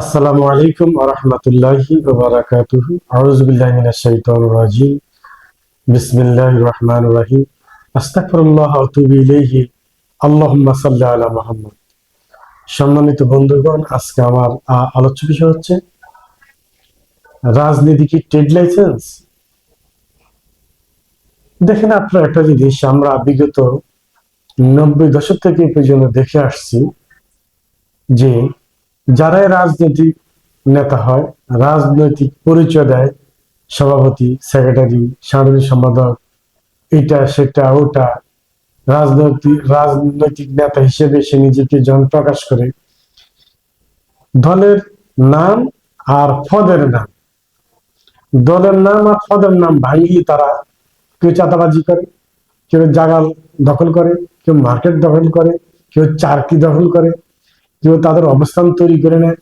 আসসালামু আলাইকুম রহিম। আল্লাহুম্মা সাল্লি আলা মুহাম্মদ। সম্মানিত বন্ধুগণ, আজকে আমার আলোচ্য বিষয় হচ্ছে, রাজনীতি কি ট্রেড লাইসেন্স? দেখেন আপনার একটা জিনিস, আমরা বিগত নব্বই দশক থেকে পর্যন্ত দেখে আসছি যে যারাই রাজনৈতিক নেতা হয়, রাজনৈতিক পরিচয় দেয়, সভাপতি সেক্রেটারি সাধারণ সম্পাদক, এটা, সেটা, ওটা, রাজনৈতিক রাজনৈতিক নেতা হিসেবে সে নিজেকে যখন প্রকাশ করে। দলের নাম আর পদের নাম। দলের নাম আর পদের নাম ভাঙিয়ে তারা কেউ চাঁদাবাজি করে, কেউ জাগাল দখল করে, কেউ মার্কেট দখল করে, কেউ চারকি দখল করে কেউ তাদের অবস্থান তৈরি করে নেয়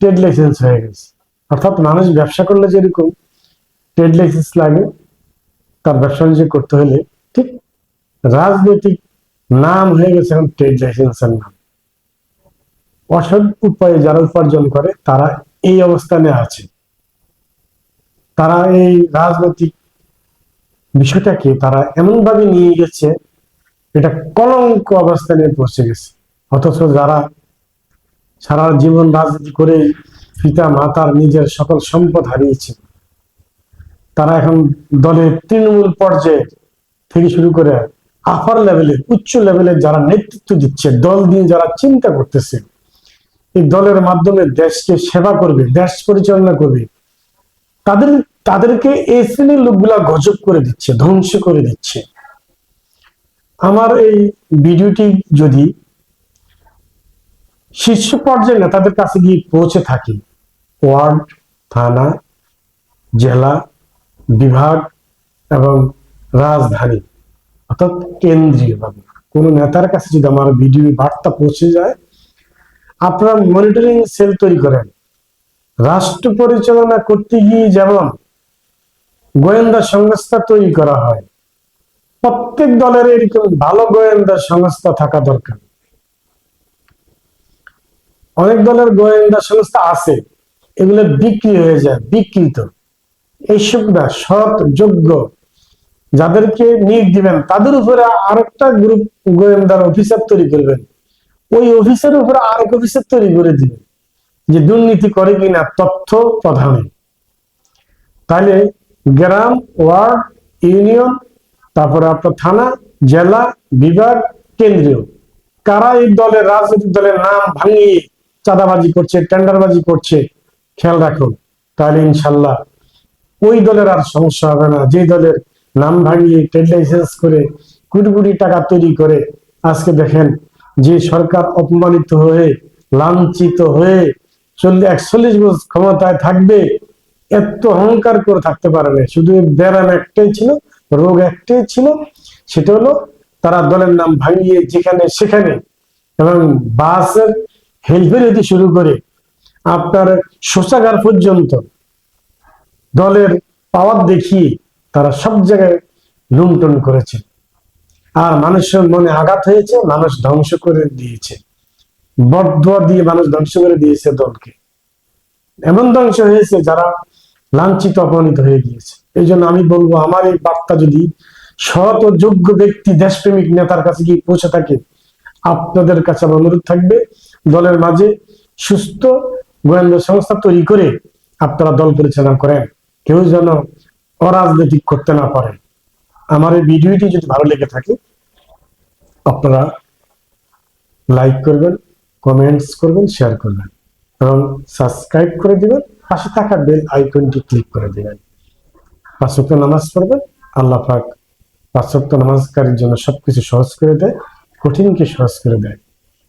ট্রেড লাইসেন্স হয়ে গেছে। অর্থাৎ মানুষ ব্যবসা করলে যেরকম ট্রেড লাইসেন্স লাগে, তার ব্যবসা বাণিজ্য করতে হলে ঠিক রাজনৈতিক নাম হয়ে গেছে এখন ট্রেড লাইসেন্সের নাম। অসৎ উপায়ে যারা উপার্জন করে, তারা এই অবস্থানে আছে। তারা এই রাজনৈতিক বিষয়টাকে তারা এমন ভাবে নিয়ে গেছে, এটা কলঙ্ক অবস্থানে পৌঁছে গেছে। অথচ যারা সারা জীবন রাজনীতি করে পিতা, মাতার নিজের সকল সম্পদ হারিয়েছে, তারা এখন দলের তৃণমূল পর্যায়ে থেকে শুরু করে আপার লেভেলে উচ্চ লেভেলে যারা নেতৃত্ব দিচ্ছে, দল দিয়ে যারা চিন্তা করতেছে, এই দলের মাধ্যমে দেশকে সেবা করবে, দেশ পরিচালনা করবে, তাদের, তাদেরকে এই শ্রেণির লোকগুলা গজব করে দিচ্ছে, ধ্বংস করে দিচ্ছে। আমার এই ভিডিওটি যদি শীর্ষ পর্যায়ে নেতাদের কাছে গিয়ে পৌঁছে থাকি। ওয়ার্ড, থানা, জেলা, বিভাগ এবং রাজধানী, অর্থাৎ কেন্দ্রীয়ভাবে। কোন নেতার কাছে যদি আমার ভিডিও বার্তা পৌঁছে যায়, আপনারা মনিটরিং সেল তৈরি করেন। রাষ্ট্র পরিচালনা করতে গিয়ে যেমন গোয়েন্দা সংস্থা তৈরি করা হয়, প্রত্যেক দলের এরকম ভালো গোয়েন্দা সংস্থা থাকা দরকার। অনেক দলের গোয়েন্দা সংস্থা আছে, এগুলো বিক্রি হয়ে যায় বিকৃত এইসব না সৎ, যোগ্য। যাদেরকে নিয়োগ দিবেন, তাদের উপরে আরেকটা গ্রুপ গোয়েন্দার অফিসার তৈরি করবেন। ওই অফিসের উপরে আরেক অফিসার তৈরি করে দিবেন, যে দুর্নীতি করে কিনা তথ্য প্রধানে। তাহলে গ্রাম, ওয়ার্ড, ইউনিয়ন, তারপরে আপনার থানা, জেলা, বিভাগ, কেন্দ্রীয়। কারা এই দলের রাজনৈতিক দলের নাম ভাঙিয়ে চাঁদাবাজি করছে, টেন্ডারবাজি করছে, খেয়াল রাখুন তাহলে ইনশাল্লাহ ওই দলের আর সমস্যা হবে না। যে দলের নাম ভাঙিয়ে ট্রেড লাইসেন্স করে কোটি কোটি টাকা তৈরি করে, আজকে দেখেন যে সরকার অপমানিত হয়ে, লাঞ্ছিত হয়ে চল্লিশ একচল্লিশ বছর ক্ষমতায় থাকবে, এত অহংকার করে থাকতে পারে না। শুধু ব্যারাম একটাই ছিল, রোগ একটাই ছিল, সেটা হলো তারা দলের নাম ভাঙিয়ে যেখানে সেখানে এবং বাসের হেল্পের হতে শুরু করে আপনার শৌচাগার পর্যন্ত দলের পাওয়ার দেখিয়ে তারা সব জায়গায় লুণ্ঠন করেছে। আর মানুষের মনে আঘাত হয়েছে, মানুষ ধ্বংস করে দিয়েছে। বদুয়া দিয়ে মানুষ ধ্বংস করে দিয়েছে দলকে। এমন ধ্বংস হয়েছে যারা লাঞ্ছিত, অপমানিত হয়ে গিয়েছে। এই জন্য আমি বলব, আমার এই বার্তা যদি সৎ যোগ্য ব্যক্তি, দেশপ্রেমিক নেতার কাছে গিয়ে পৌঁছে থাকে, আপনাদের কাছে আমার অনুরোধ থাকবে দলের মাঝে সুস্থ গোয়েন্দা সংস্থা তৈরি করে আপনারা দল পরিচালনা করেন। কেউ যেন অরাজনৈতিক করতে না পারে। আমার এই ভিডিওটি যদি ভালো লেগে থাকে, আপনারা লাইক করবেন, কমেন্টস করবেন, শেয়ার করবেন এবং সাবস্ক্রাইব করে দিবেন, পাশে থাকা বেল আইকনটি ক্লিক করে দিবেন। পাঁচ ওয়াক্ত নামাজ পড়বেন, আল্লাহ পাক পাঁচ ওয়াক্ত নামাজকারীর জন্য সবকিছু সহজ করে দেয়, কঠিনকে সহজ করে দেয়।